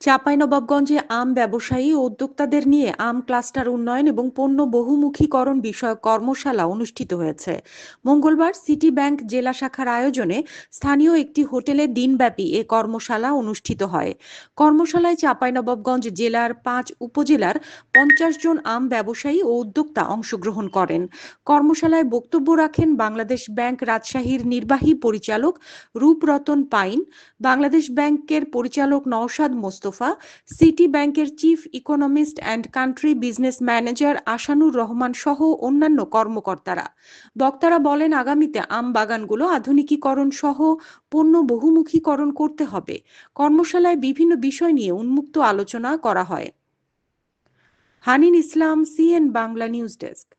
চাঁপাইনবাবগঞ্জে আম ব্যবসায়ী ও উদ্যোক্তাদের নিয়ে আম ক্লাস্টার উন্নয়ন এবং পণ্য বহুমুখীকরণ বিষয়ক কর্মশালা অনুষ্ঠিত হয়েছে। মঙ্গলবার সিটি ব্যাংক জেলা শাখার আয়োজনে স্থানীয় একটি হোটেলে দিনব্যাপী এ কর্মশালা অনুষ্ঠিত হয়। কর্মশালায় চাঁপাইনবাবগঞ্জ জেলার পাঁচ উপজেলার পঞ্চাশ জন আম ব্যবসায়ী ও উদ্যোক্তা অংশগ্রহণ করেন। কর্মশালায় বক্তব্য রাখেন বাংলাদেশ ব্যাংক রাজশাহীর নির্বাহী পরিচালক রূপরতন পাইন, বাংলাদেশ ব্যাংকের পরিচালক নওশাদ মোস্তফা, সিটি ব্যাংকের chief economist and country business manager Ashanur Rahman সহ অন্যান্য কর্মকর্তারা। বক্তারা বলেন, আগামীতে আম বাগানগুলো আধুনিকীকরণ সহ পণ্য বহুমুখীকরণ করতে হবে। কর্মশালায় বিভিন্ন বিষয় নিয়ে উন্মুক্ত আলোচনা করা হয়। Hanin Islam, CN Bangla news desk.